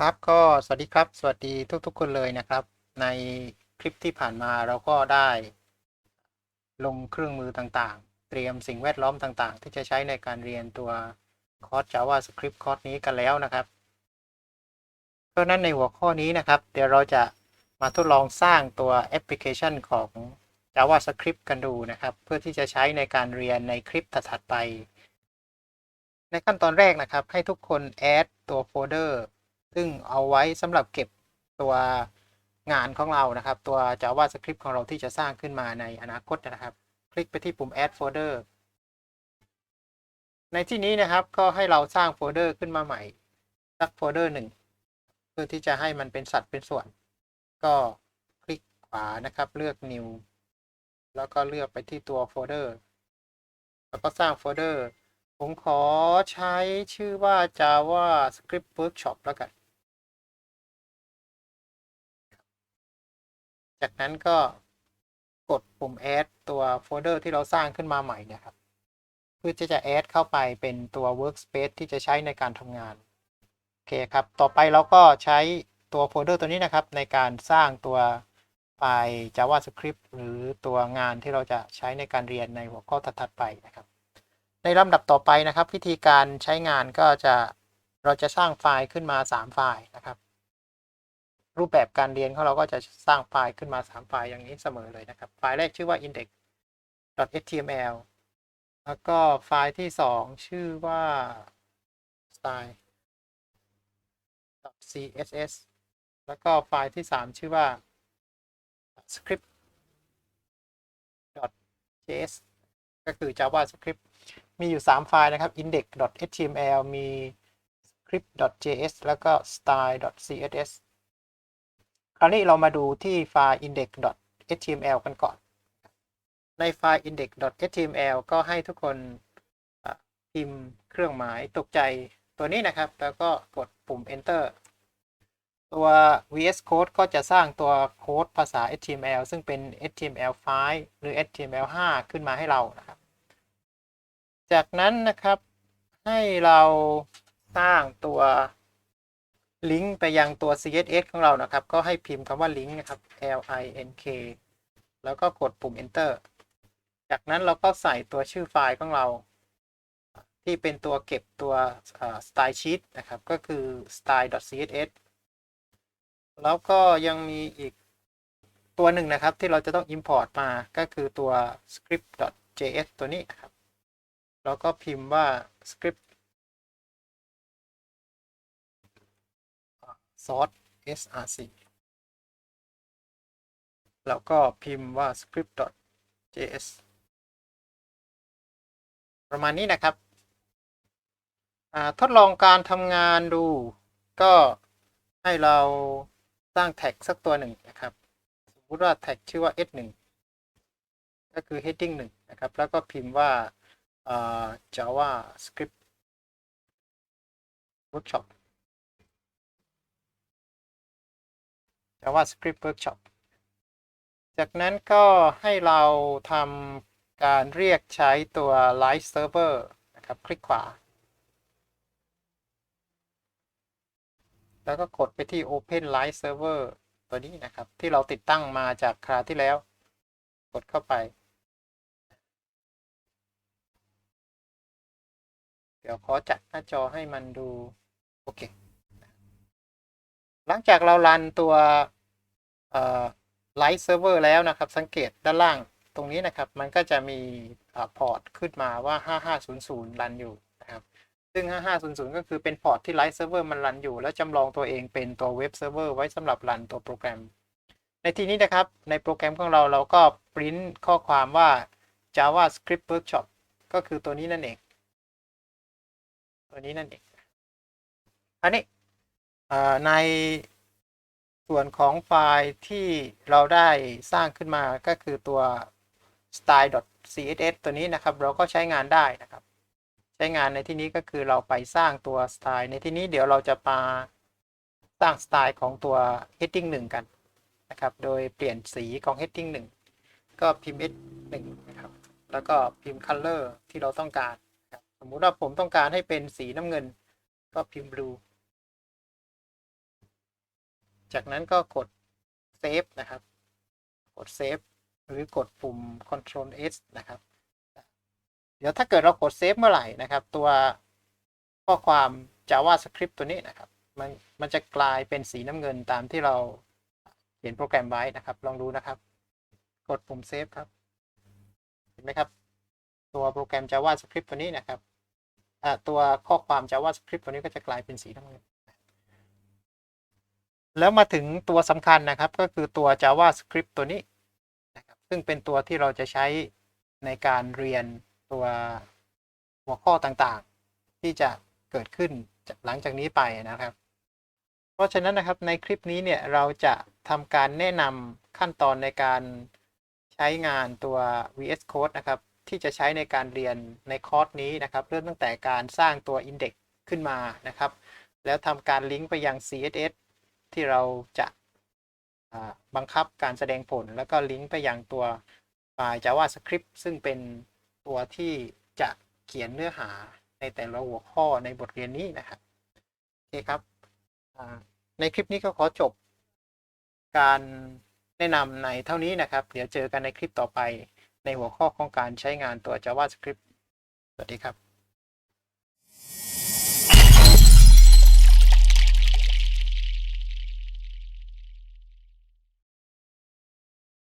ครับก็สวัสดีครับ สวัสดีทุกๆ คนเลยนะครับ ในคลิปที่ผ่านมาเราก็ได้ ลงเครื่องมือต่างๆ เตรียมสิ่งแวดล้อมต่างๆ ที่จะใช้ในการเรียนตัวคอร์ส JavaScript คอร์สนี้กันแล้วนะครับเพราะนั้นในหัวข้อนี้นะครับ เดี๋ยวเราจะมาทดลองสร้างตัวแอปพลิเคชันของ JavaScript กันดูนะครับ เพื่อที่จะใช้ในการเรียนในคลิปถัดๆไป ในขั้นตอนแรกนะครับ ให้ทุกคน add ตัวโฟลเดอร์ ซึ่งเอาไว้สำหรับเก็บตัวงานของเรานะครับ ตัว JavaScript ของเราที่จะสร้างขึ้นมาในอนาคตนะครับ คลิกไปที่ปุ่ม add folder ในที่นี้นะครับก็ให้เราสร้างโฟลเดอร์ขึ้นมาใหม่สักโฟลเดอร์หนึ่งเพื่อที่จะให้มันเป็นสัดเป็นส่วน ก็คลิกขวานะครับ เลือก new แล้วก็เลือกไปที่ตัวโฟลเดอร์ แล้วก็สร้างโฟลเดอร์ ผมขอใช้ชื่อว่า JavaScript Workshop แล้วกัน จากนั้นก็กดปุ่ม add ตัวโฟลเดอร์ที่เราสร้างขึ้นมาใหม่นี่ครับ เพื่อที่จะ add เข้าไปเป็นตัว workspace ที่จะใช้ในการทำงาน โอเคครับ ต่อไปเราก็ใช้ตัวโฟลเดอร์ตัวนี้นะครับ ในการสร้างตัวไฟล์ JavaScript หรือตัวงานที่เราจะใช้ในการเรียนในหัวข้อถัดๆไปนะครับ ในลำดับต่อไปนะครับ วิธีการใช้งานก็จะเราจะสร้างไฟล์ขึ้นมา 3 ไฟล์นะครับ รูปแบบการเรียนของเราก็จะสร้างไฟล์ขึ้นมา 3 ไฟล์อย่างนี้เสมอเลยนะครับ ไฟล์แรกชื่อว่า index.html แล้วก็ไฟล์ที่ 2 ชื่อว่า style.css แล้วก็ไฟล์ที่ 3 ชื่อว่า script.js ก็คือ JavaScript มีอยู่ 3 ไฟล์นะครับ index.html มี script.js แล้วก็ style.css คราวนี้เรามาดูที่ไฟล์ index.html กันก่อน ในไฟล์ index.html ก็ให้ทุกคนพิมพ์เครื่องหมายตกใจตัวนี้นะครับ แล้วก็กดปุ่ม enter ตัว VS Code ก็จะสร้างตัวโค้ดภาษา HTML ซึ่งเป็น HTML5 หรือ HTML5 ขึ้นมาให้เรานะครับ จากนั้นนะครับให้เราสร้างตัว ลิงก์ไปยังตัว CSS ของเรานะครับ ก็ให้พิมพ์คำว่าลิงก์นะครับ L I N K แล้วก็กดปุ่ม enter จากนั้นเราก็ใส่ตัวชื่อไฟล์ของเรา ที่เป็นตัวเก็บตัว style sheet นะครับ ก็คือ style.css แล้วก็ยังมีอีกตัวหนึ่งนะครับ ที่เราจะต้อง import มาก็คือตัว script.js ตัวนี้ครับแล้วก็พิมพ์ว่า script source src แล้วก็พิมพ์ว่า script.js ประมาณนี้นะครับ ทดลองการทำงานดู ก็ให้เราสร้างแท็กสักตัวหนึ่งนะครับ สมมติว่าแท็กชื่อว่า s 1 ก็คือ heading 1นะครับ แล้วก็พิมพ์ว่า JavaScript Workshop JavaScript Workshop จากนั้นก็ให้เราทำการเรียกใช้ตัว Live Server นะครับ คลิกขวา แล้วก็กดไปที่ Open Live Server ตัวนี้นะครับ ที่เราติดตั้งมาจากคราวที่แล้ว กดเข้าไป เดี๋ยวขอจัดหน้าจอให้มันดู โอเค หลังจากเรารันตัว ไลฟ์เซิร์ฟเวอร์แล้วนะครับ สังเกตด้านล่างตรงนี้นะครับ มันก็จะมีพอร์ตขึ้นมาว่า 5500 รันอยู่นะครับ ซึ่ง 5500 ก็คือเป็นพอร์ตที่ไลฟ์เซิร์ฟเวอร์มันรันอยู่ แล้วจำลองตัวเองเป็นตัวเว็บเซิร์ฟเวอร์ไว้สำหรับรันตัวโปรแกรม ในที่นี้นะครับ ในโปรแกรมของเราเราก็ปริ้นข้อความว่า JavaScript Workshop ก็คือตัวนี้นั่นเอง ตัวนี้นั่นเองอันนี้ใน ส่วนของไฟล์ที่เราได้สร้างขึ้นมาก็คือตัว style.css ตัวนี้นะครับ เราก็ใช้งานได้นะครับ ใช้งานในที่นี้ก็คือเราไปสร้างตัว style ในที่นี้เดี๋ยวเราจะมาสร้างสไตล์ของตัว heading 1 กันนะครับ โดยเปลี่ยนสีของ heading 1 ก็พิมพ์ h 1 นะครับ แล้วก็พิมพ์ color ที่เราต้องการ สมมุติว่าผมต้องการให้เป็นสีน้ำเงิน ก็พิมพ์ blue จากนั้นก็กด save นะครับ กด save หรือกดปุ่ม Ctrl S นะครับ เดี๋ยวถ้าเกิดเรากด save เมื่อไหร่นะครับ ตัวข้อความ JavaScript ตัวนี้นะครับ มันมันจะกลายเป็นสีน้ำเงินตามที่เราเขียนโปรแกรมไว้นะครับ ลองดูนะครับ กดปุ่ม save ครับ เห็นไหมครับ ตัวโปรแกรม JavaScript ตัวนี้นะครับอ่าตัวข้อความ JavaScript ตัวนี้ก็จะกลายเป็นสีน้ำเงิน แล้วมาถึงตัวสำคัญนะครับก็คือตัว JavaScript ตัวนี้นะครับซึ่งเป็นตัวที่เราจะใช้ในการเรียนตัวหัวข้อต่างๆ ที่จะเกิดขึ้นหลังจากนี้ไปนะครับ เพราะฉะนั้นนะครับในคลิปนี้เนี่ยเราจะทำการแนะนำขั้นตอนในการใช้งานตัว VS Code นะครับ ที่จะใช้ในการเรียนในคอร์สนี้นะครับเริ่มตั้งแต่การสร้างตัว Index ขึ้นมานะครับ แล้วทำการลิงก์ไปยัง CSS ที่เราจะบังคับการแสดงผล แล้วก็ลิงก์ไปยังตัวไฟล์ JavaScript ซึ่งเป็นตัวที่จะเขียนเนื้อหาในแต่ละหัวข้อในบทเรียนนี้นะครับโอเคครับในคลิปนี้ก็ขอจบ การแนะนำในเท่านี้นะครับ เดี๋ยวเจอกันในคลิปต่อไปในหัวข้อของการใช้งานตัว JavaScript สวัสดีครับ